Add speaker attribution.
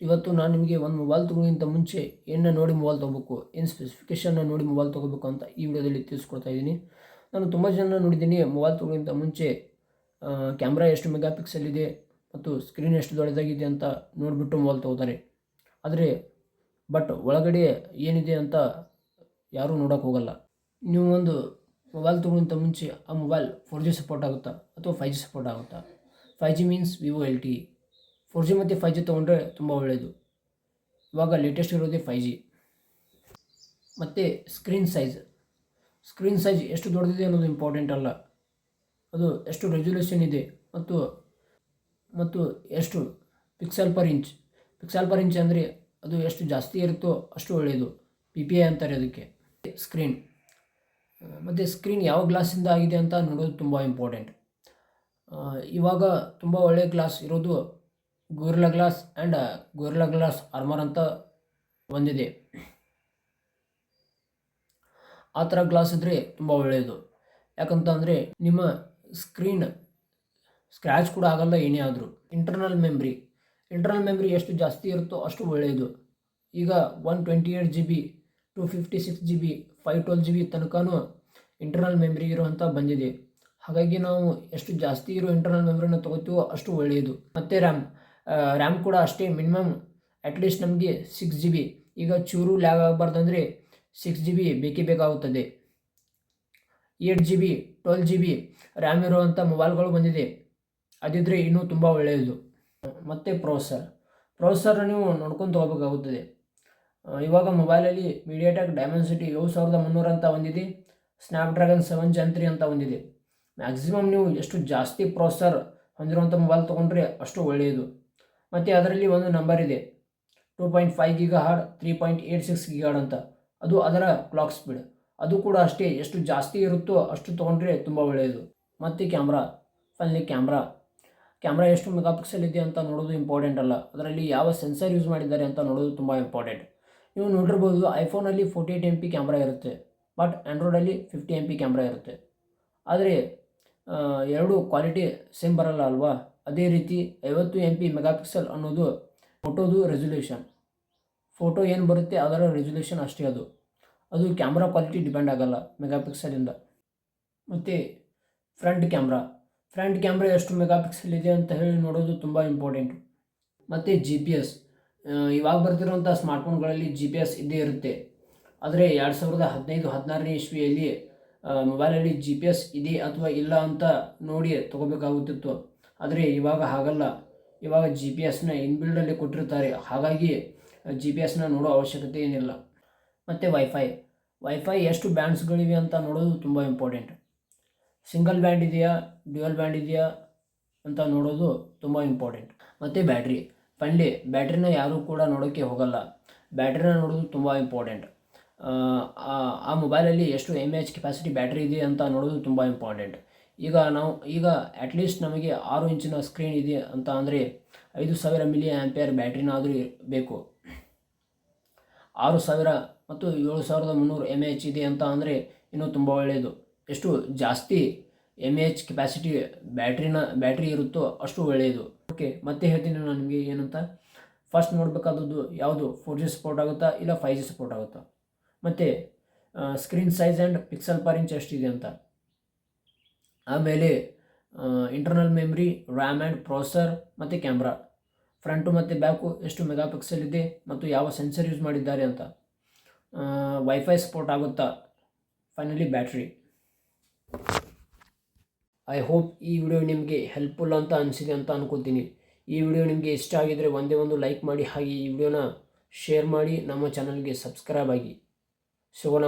Speaker 1: ಇವತ್ತು ನಾನು ನಿಮಗೆ ಒಂದು ಮೊಬೈಲ್ ತೊಗೊಳೋಕ್ಕಿಂತ ಮುಂಚೆ ಏನನ್ನ ನೋಡಿ ಮೊಬೈಲ್ ತೊಗೋಬೇಕು, ಏನು ಸ್ಪೆಸಿಫಿಕೇಷನ್ನ ನೋಡಿ ಮೊಬೈಲ್ ತೊಗೋಬೇಕು ಅಂತ ಈ ವಿಡಿಯೋದಲ್ಲಿ ತಿಳಿಸ್ಕೊಡ್ತಾ ಇದ್ದೀನಿ. ನಾನು ತುಂಬ ಜನ ನೋಡಿದ್ದೀನಿ ಮೊಬೈಲ್ ತೊಗೊಳೋಕ್ಕಿಂತ ಮುಂಚೆ ಕ್ಯಾಮ್ರಾ ಎಷ್ಟು ಮೆಗಾ ಪಿಕ್ಸೆಲ್ ಇದೆ ಮತ್ತು ಸ್ಕ್ರೀನ್ ಎಷ್ಟು ದೊಡ್ಡದಾಗಿದೆ ಅಂತ ನೋಡಿಬಿಟ್ಟು ಮೊಬೈಲ್ ತೊಗೋತಾರೆ. ಆದರೆ ಬಟ್ ಒಳಗಡೆ ಏನಿದೆ ಅಂತ ಯಾರೂ ನೋಡೋಕೆ ಹೋಗಲ್ಲ. ನೀವು ಒಂದು ಮೊಬೈಲ್ ತೊಗೊಳಿಂತ ಮುಂಚೆ ಆ ಮೊಬೈಲ್ ಫೋರ್ ಜಿ ಸಪೋರ್ಟ್ ಆಗುತ್ತಾ ಅಥವಾ ಫೈ ಜಿ ಸಪೋರ್ಟ್ ಆಗುತ್ತಾ? Five G means Vivo L T four G ಮತ್ತು ಫೈ ಜಿ ತೊಗೊಂಡ್ರೆ ತುಂಬ ಒಳ್ಳೆಯದು ಇವಾಗ ಲೇಟೆಸ್ಟ್ ಇರೋದೇ ಫೈ ಜಿ ಮತ್ತು ಸ್ಕ್ರೀನ್ ಸೈಜ್ ಸ್ಕ್ರೀನ್ ಸೈಜ್ ಎಷ್ಟು ದೊಡ್ಡದಿದೆ ಅನ್ನೋದು ಇಂಪಾರ್ಟೆಂಟ್ ಅಲ್ಲ. ಅದು ಎಷ್ಟು ರೆಸೊಲ್ಯೂಷನ್ ಇದೆ ಮತ್ತು ಮತ್ತು ಎಷ್ಟು pixel per inch pixel per inch ಅಂದರೆ ಅದು ಎಷ್ಟು ಜಾಸ್ತಿ ಇರುತ್ತೋ ಅಷ್ಟು ಒಳ್ಳೆಯದು ಪಿ ಪಿ ಐ ಅಂತಾರೆ ಅದಕ್ಕೆ. ಸ್ಕ್ರೀನ್ ಮತ್ತು ಸ್ಕ್ರೀನ್ ಯಾವ ಗ್ಲಾಸಿಂದ ಆಗಿದೆ ಅಂತ ನೋಡೋದು ತುಂಬ ಇಂಪಾರ್ಟೆಂಟ್ ಇವಾಗ ತುಂಬ ಒಳ್ಳೆಯ ಗ್ಲಾಸ್ ಇರೋದು Gorilla glass and Gorilla glass armour ಅಂತ ಒಂದಿದೆ. ಆ ಥರ ಗ್ಲಾಸ್ ಇದ್ದರೆ ತುಂಬ ಒಳ್ಳೆಯದು. ಯಾಕಂತಂದರೆ ನಿಮ್ಮ ಸ್ಕ್ರೀನ್ ಸ್ಕ್ರ್ಯಾಚ್ ಕೂಡ ಆಗಲ್ಲ, ಏನೇ ಆದರೂ. ಇಂಟರ್ನಲ್ ಮೆಮ್ರಿ ಇಂಟರ್ನಲ್ ಮೆಮ್ರಿ ಎಷ್ಟು ಜಾಸ್ತಿ ಇರುತ್ತೋ ಅಷ್ಟು ಒಳ್ಳೆಯದು. ಈಗ one twenty eight G B two fifty six G B five twelve G B ತನಕನೂ ಇಂಟರ್ನಲ್ ಮೆಮ್ರಿ ಇರುವಂಥ ಬಂದಿದೆ. ಹಾಗಾಗಿ ನಾವು ಎಷ್ಟು ಜಾಸ್ತಿ ಇರೋ ಇಂಟರ್ನಲ್ ಮೆಮ್ರಿನ ತೊಗೋತೀವೋ ಅಷ್ಟು ಒಳ್ಳೆಯದು. ಮತ್ತು ರ್ಯಾಮ್ ರ್ಯಾಮ್ ಕೂಡ ಅಷ್ಟೇ ಮಿನಿಮಮ್ ಅಟ್ಲೀಸ್ಟ್ ನಮಗೆ ಸಿಕ್ಸ್ ಜಿ ಬಿ ಈಗ ಚೂರು ಲ್ಯಾಗ್ ಆಗಬಾರ್ದಂದರೆ ಸಿಕ್ಸ್ ಜಿ ಬಿ ಬೇಕೇ ಬೇಕಾಗುತ್ತದೆ. Eight G B twelve G B RAM ಇರುವಂಥ ಮೊಬೈಲ್ಗಳು ಬಂದಿದೆ. ಅದಿದ್ದರೆ ಇನ್ನೂ ತುಂಬ ಒಳ್ಳೆಯದು. ಮತ್ತು ಪ್ರೊಸೆಸರ್ ಪ್ರೊಸೆಸರ್ ನೀವು ನೋಡ್ಕೊಂಡು ತೊಗೋಬೇಕಾಗುತ್ತದೆ. ಇವಾಗ ಮೊಬೈಲಲ್ಲಿ ಮೀಡಿಯಾಟೆಕ್ ಡೈಮೆನ್ಸಿಟಿ ಏಳು ಸಾವಿರದ ಮುನ್ನೂರು ಅಂತ ಒಂದಿದೆ ಸ್ನ್ಯಾಪ್ಡ್ರ್ಯಾಗನ್ ಸೆವೆನ್ ಜನ್ ತ್ರೀ ಅಂತ ಹೊಂದಿದೆ ಮ್ಯಾಕ್ಸಿಮಮ್ ನೀವು ಎಷ್ಟು ಜಾಸ್ತಿ ಪ್ರೊಸೆಸರ್ ಹೊಂದಿರುವಂಥ ಮೊಬೈಲ್ ತೊಗೊಂಡ್ರೆ ಅಷ್ಟು ಒಳ್ಳೆಯದು. ಮತ್ತು ಅದರಲ್ಲಿ ಒಂದು ನಂಬರ್ ಇದೆ. Two point five gigahertz three point eight six ಗಿಗಾಡ್ ಅಂತ. ಅದು ಅದರ ಕ್ಲಾಕ್ ಸ್ಪೀಡ್ ಅದು ಕೂಡ ಅಷ್ಟೇ, ಎಷ್ಟು ಜಾಸ್ತಿ ಇರುತ್ತೋ ಅಷ್ಟು ತೊಗೊಂಡ್ರೆ ತುಂಬ ಒಳ್ಳೆಯದು. ಮತ್ತು ಕ್ಯಾಮ್ರಾ ಫೈನಲಿ ಕ್ಯಾಮ್ರಾ ಕ್ಯಾಮ್ರಾ ಎಷ್ಟು ಮೆಗಾ ಪಿಕ್ಸೆಲ್ ಇದೆ ಅಂತ ನೋಡೋದು ಇಂಪಾರ್ಟೆಂಟ್ ಅಲ್ಲ. ಅದರಲ್ಲಿ ಯಾವ ಸೆನ್ಸರ್ ಯೂಸ್ ಮಾಡಿದ್ದಾರೆ ಅಂತ ನೋಡೋದು ತುಂಬ ಇಂಪಾರ್ಟೆಂಟ್ ನೀವು ನೋಡಿರ್ಬೋದು ಐಫೋನಲ್ಲಿ forty eight M P camera ಇರುತ್ತೆ. ಬಟ್ ಆ್ಯಂಡ್ರಾಯ್ಡಲ್ಲಿ ಫಿಫ್ಟಿ ಎಂ ಪಿ ಕ್ಯಾಮ್ರಾ ಇರುತ್ತೆ. ಆದರೆ ಎರಡು ಕ್ವಾಲಿಟಿ ಸೇಮ್ ಬರಲ್ಲ ಅಲ್ವಾ? ಅದೇ ರೀತಿ ಐವತ್ತು ಎಂ ಪಿ ಮೆಗಾ ಪಿಕ್ಸೆಲ್ ಅನ್ನೋದು ಫೋಟೋದು ರೆಸೊಲ್ಯೂಷನ್ ಫೋಟೋ ಏನು ಬರುತ್ತೆ ಅದರ ರೆಸೊಲ್ಯೂಷನ್ ಅಷ್ಟೇ ಅದು. ಅದು ಕ್ಯಾಮ್ರಾ ಕ್ವಾಲಿಟಿ ಡಿಪೆಂಡ್ ಆಗಲ್ಲ ಮೆಗಾ ಪಿಕ್ಸೆಲಿಂದ ಮತ್ತು ಫ್ರಂಟ್ ಕ್ಯಾಮ್ರಾ ಫ್ರಂಟ್ ಕ್ಯಾಮ್ರಾ ಎಷ್ಟು ಮೆಗಾ ಪಿಕ್ಸೆಲ್ ಇದೆ ಅಂತ ಹೇಳಿ ನೋಡೋದು ತುಂಬ ಇಂಪಾರ್ಟೆಂಟ್ ಮತ್ತು ಜಿ ಪಿ ಎಸ್ ಇವಾಗ ಬರ್ತಿರೋಂಥ ಸ್ಮಾರ್ಟ್ಫೋನ್ಗಳಲ್ಲಿ ಜಿ ಪಿ ಎಸ್ ಇದ್ದೇ ಇರುತ್ತೆ. ಆದರೆ ಎರಡು ಸಾವಿರದ ಹದಿನೈದು, ಹದಿನಾರನೇ ಇಸ್ವಿಯಲ್ಲಿ ಮೊಬೈಲಲ್ಲಿ ಜಿ ಪಿ ಎಸ್ ಇದೆ ಅಥವಾ ಇಲ್ಲ ಅಂತ ನೋಡಿ ತೊಗೋಬೇಕಾಗುತ್ತಿತ್ತು. ಆದರೆ ಇವಾಗ ಹಾಗಲ್ಲ. ಇವಾಗ ಜಿ ಪಿ ಎಸ್ನ ಇನ್ಬಿಲ್ಡಲ್ಲಿ ಕೊಟ್ಟಿರ್ತಾರೆ. ಹಾಗಾಗಿ ಜಿ ಪಿ ಎಸ್ನ ನೋಡೋ ಅವಶ್ಯಕತೆ ಏನಿಲ್ಲ. ಮತ್ತು ವೈಫೈ ವೈಫೈ ಎಷ್ಟು ಬ್ಯಾಂಡ್ಸ್ಗಳಿವೆ ಅಂತ ನೋಡೋದು ತುಂಬ ಇಂಪಾರ್ಟೆಂಟ್ ಸಿಂಗಲ್ ಬ್ಯಾಂಡ್ ಇದೆಯಾ? ಡ್ಯುಯಲ್ ಬ್ಯಾಂಡ್ ಇದೆಯಾ? ಅಂತ ನೋಡೋದು ತುಂಬ ಇಂಪಾರ್ಟೆಂಟ್ ಮತ್ತು ಬ್ಯಾಟ್ರಿ ಫೈನ್ಲಿ ಬ್ಯಾಟ್ರಿನ ಯಾರೂ ಕೂಡ ನೋಡೋಕ್ಕೆ ಹೋಗಲ್ಲ. ಬ್ಯಾಟ್ರಿನ ನೋಡೋದು ತುಂಬ ಇಂಪಾರ್ಟೆಂಟ್ ಆ ಮೊಬೈಲಲ್ಲಿ ಎಷ್ಟು ಎಂ ಎಚ್ ಕೆಪಾಸಿಟಿ ಬ್ಯಾಟ್ರಿ ಇದೆ ಅಂತ ನೋಡೋದು ತುಂಬ ಇಂಪಾರ್ಟೆಂಟ್ ಈಗ ನಾವು, ಈಗ ಅಟ್ಲೀಸ್ಟ್ ನಮಗೆ ಆರು ಇಂಚಿನ ಸ್ಕ್ರೀನ್ ಇದೆ ಅಂತ ಅಂದರೆ ಐದು ಸಾವಿರ ಮಿಲಿ ಆ್ಯಂಪಿಯರ್ ಬ್ಯಾಟ್ರಿನಾದರೂ ಬೇಕು. ಆರು ಸಾವಿರ ಮತ್ತು ಏಳು ಸಾವಿರದ ಮುನ್ನೂರು ಎಂ ಎಚ್ ಇದೆ ಅಂತ ಅಂದರೆ ಇನ್ನೂ ತುಂಬ ಒಳ್ಳೆಯದು ಎಷ್ಟು ಜಾಸ್ತಿ ಎಂ ಎಚ್ ಕೆಪಾಸಿಟಿ ಬ್ಯಾಟ್ರಿನ ಬ್ಯಾಟ್ರಿ ಇರುತ್ತೋ ಅಷ್ಟು ಒಳ್ಳೆಯದು ಓಕೆ ಮತ್ತೆ ಹೇಳ್ತೀನಿ ನಾನು ನಿಮಗೆ ಏನಂತ. ಫಸ್ಟ್ ನೋಡಬೇಕಾದದ್ದು ಯಾವುದು? ಫೋರ್ ಜಿ ಸಪೋರ್ಟ್ ಆಗುತ್ತಾ ಇಲ್ಲ ಫೈ ಜಿ ಸಪೋರ್ಟ್ ಆಗುತ್ತಾ? ಮತ್ತು screen size and pixel per inch ಎಷ್ಟಿದೆ ಅಂತ. ಆಮೇಲೆ internal memory RAM and processor ಮತ್ತು ಕ್ಯಾಮ್ರಾ ಫ್ರಂಟು ಮತ್ತು ಬ್ಯಾಕು ಎಷ್ಟು ಮೆಗಾ ಪಿಕ್ಸೆಲ್ ಇದೆ ಮತ್ತು ಯಾವ ಸೆನ್ಸರ್ ಯೂಸ್ ಮಾಡಿದ್ದಾರೆ ಅಂತ. ವೈಫೈ ಸಪೋರ್ಟ್ ಆಗುತ್ತಾ? ಫೈನಲಿ ಬ್ಯಾಟ್ರಿ ಐ ಹೋಪ್ ಈ ವಿಡಿಯೋ ನಿಮಗೆ ಹೆಲ್ಪ್ಫುಲ್ ಅಂತ ಅನಿಸಿದೆ ಅಂತ ಅನ್ಕೋತೀನಿ. ಈ ವಿಡಿಯೋ ನಿಮಗೆ ಇಷ್ಟ ಆಗಿದರೆ ಒಂದೇ ಒಂದು ಲೈಕ್ ಮಾಡಿ ಹಾಗೆ ಈ ವಿಡಿಯೋನ ಶೇರ್ ಮಾಡಿ ನಮ್ಮ ಚಾನಲ್ಗೆ ಸಬ್ಸ್ಕ್ರೈಬ್ ಆಗಿ. 虽然。